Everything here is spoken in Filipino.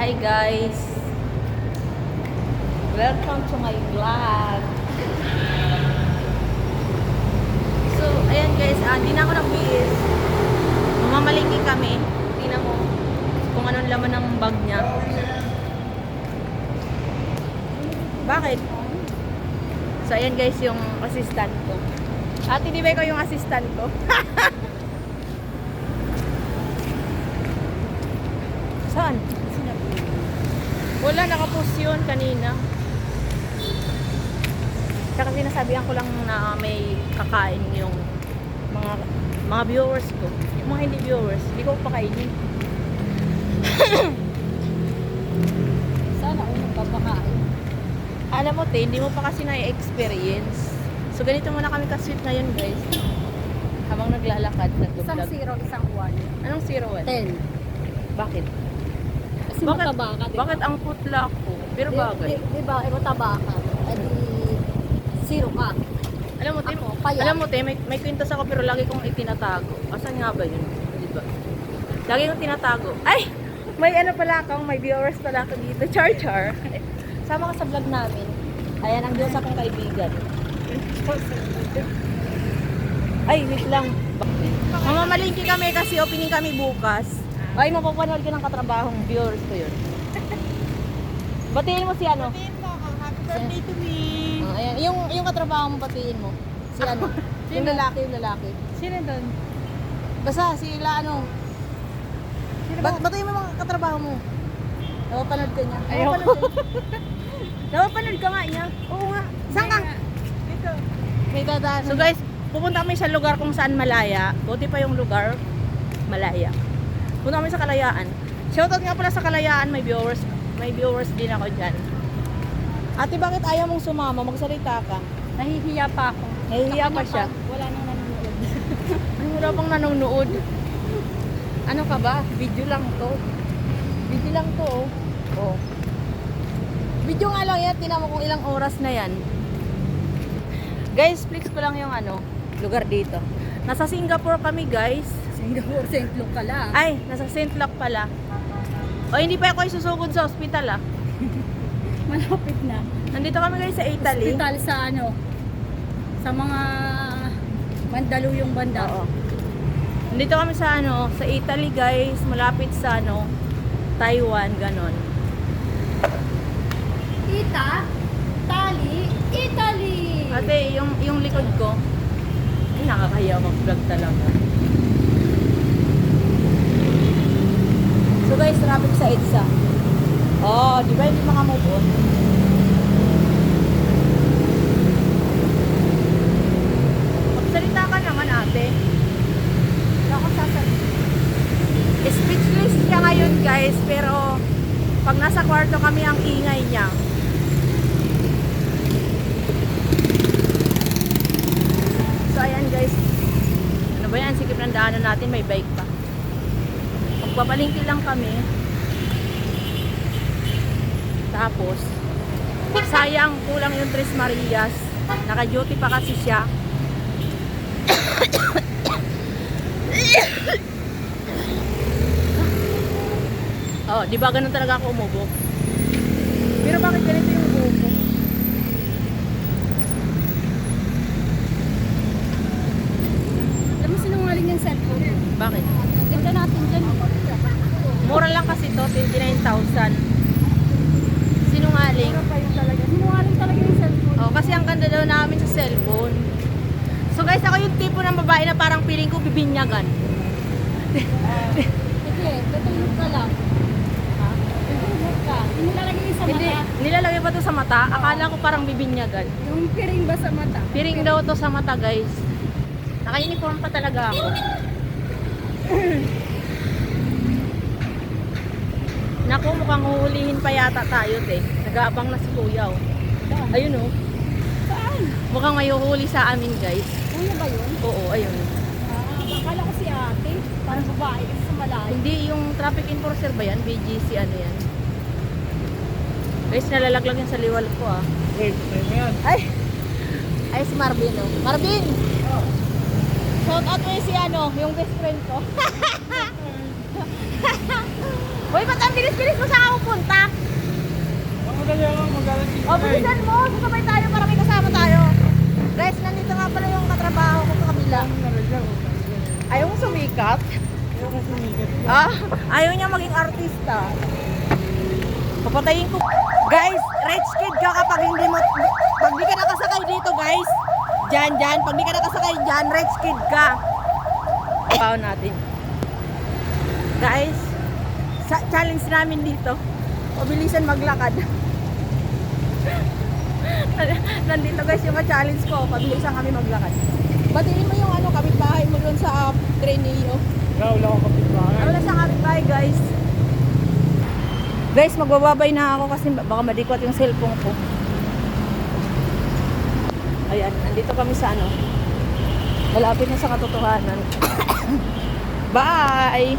Hi guys! Welcome to my vlog! So, ayan guys, ah, di na ako nagbihis. Mamamalingki kami. Tingnan mo kung anong laman ng bag niya. Bakit? So, ayan guys, yung assistant ko. Di ba ikaw yung assistant ko? Saan? Wala, nakapost yun kanina. Tsaka sinasabihan ko lang na may kakain yung mga mga viewers ko. Yung mga hindi viewers, hindi ko pakainin. Sana unang papakain. Alam mo, te, hindi mo pa kasi na-experience. So, ganito muna kami ka-sweet ngayon, guys. Habang naglalakad, Isang nag-vlog. zero, isang one. Anong zero one? Ten. Bakit? Kasi Bakit? mataba ka, di ba? Bakit ang putla ko? Pero Di- bagay. Di, di ba, eh, mataba ka. Eh di, zero ka. Alam mo, te, Ako, payat. alam mo, te, may, may kwintas ako pero lagi kong itinatago. Asan nga ba yun? Di ba? Lagi kong tinatago. Ay! May ano pala akong, may viewers pala ako dito. Char Char. Sama ka sa vlog namin. Ayan, ang Diyos akong kaibigan. Ay, wait lang. Mamamalingki kami kasi opening kami bukas. Ay, mapapanood ka ng katrabahong viewers ko yun. Batiin mo si ano? Happy birthday to me. Ah, ayan. Yung, yung katrabaho mo batiin mo. Si ano? yung lalaki, yung lalaki. Sino doon? Basta sila ano. Bat batiin mo mga katrabaho mo. Napapanood ka niya. Ayoko. Napapanood ka. Napapanood ka nga niya. Oo nga. Saan ka? Dito. May dadaan. So guys, pupunta kami sa lugar kung saan malaya. Buti pa yung lugar malaya. Punta kami sa Kalayaan. Shoutout nga pala sa Kalayaan, may viewers, may viewers din ako diyan. Ate, bakit ayaw mong sumama? Magsalita ka. Nahihiya pa ako. Nahihiya pa siya. Wala nang nanonood. Wala pang nanonood. Ano ka ba? Video lang to. Video lang to, oh. Oh. Video nga lang yan. Tinan mo kung ilang oras na yan. Guys, flex ko lang yung ano, lugar dito. Nasa Singapore kami, guys. Singapore, St. Luke ka lang. Ay, nasa St. Luc pala. O, hindi pa ako isusugod sa hospital, ah. Malapit na. Nandito kami, guys, sa Italy. Hospital sa ano, sa mga Mandaluyong banda. Oo. Nandito kami sa ano, sa Italy, guys. Malapit sa ano, Taiwan, ganon. Ita, Tali, Italy. Ate, yung, yung likod ko, ay nakakahiya mag-vlog talaga. So guys, traffic sa EDSA. Oh, di ba hindi makamove on? Magsalita ka naman ate. Wala akong sasabihin. Speechless siya ngayon guys, pero pag nasa kwarto kami ang ingay niya. So ayan guys, ano ba yan, sikip ng daanan natin, may bike pa. Magpapalingki lang kami. Tapos, sayang kulang yung Tres Marias. Naka-duty pa kasi siya. Oh, di ba ganun talaga ako umubo? Pero bakit ganito yung buhok ko? Alam mo sinungaling yung cellphone? Bakit? Ganda natin dyan. Mura lang kasi to, 29,000. Sinungaling. Mura pa yun talaga. Sinungaling talaga yung cellphone. Oh, kasi ang ganda daw namin sa cellphone. So guys, ako yung tipo ng babae na parang feeling ko bibinyagan. Sige, tutulog ka lang. Tutulog ka. Nilalagay sa Hindi, mata. nilalagay ba to sa mata? Akala ko parang bibinyagan. Yung piring ba sa mata? Piring daw to sa mata, guys. Naka-uniform pa talaga ako. Naku, mukhang huhulihin pa yata tayo, te. Nag-aabang na si Kuya, oh. Ayun, oh. Mukhang may huhuli sa amin, guys. Kuya ba yun? Oo, ayun. Ah, akala ko si ate. Parang babae kasi sa malayo. Hindi, yung traffic enforcer ba yan? BGC, ano yan? Guys, nalalaglag yan sa liwal ko, ah. Ay! Ay, si Marvin, oh. Marvin! Shout out mo yung si ano, yung best friend ko. Uy, ba't ang bilis-bilis mo sa ako? Magmadali ako, mag-alas O, bilisan mo. Sasabay tayo para. Guys, nandito nga pala yung katrabaho ko sa kabila. Ayaw mo sumikat? Ayaw ko sumikat. Ah, ayaw niya maging artista. Papatayin ko. Guys, rich kid ka kapag hindi mo, pag di ka nakasakay dito guys, dyan, dyan, pag di ka nakasakay dyan, rich kid ka. Pao natin. Guys, sa challenge namin dito, mabilisan maglakad. Nandito guys yung challenge ko, mabilisan kami maglakad. Batiin mo yung ano, kapitbahay mo doon sa Trineo. Wala, wala akong kapitbahay. Wala sa kapitbahay guys. Guys, magbababay na ako kasi baka madikot yung cellphone ko. Ayan, nandito kami sa ano. Malapit na sa katotohanan. Bye!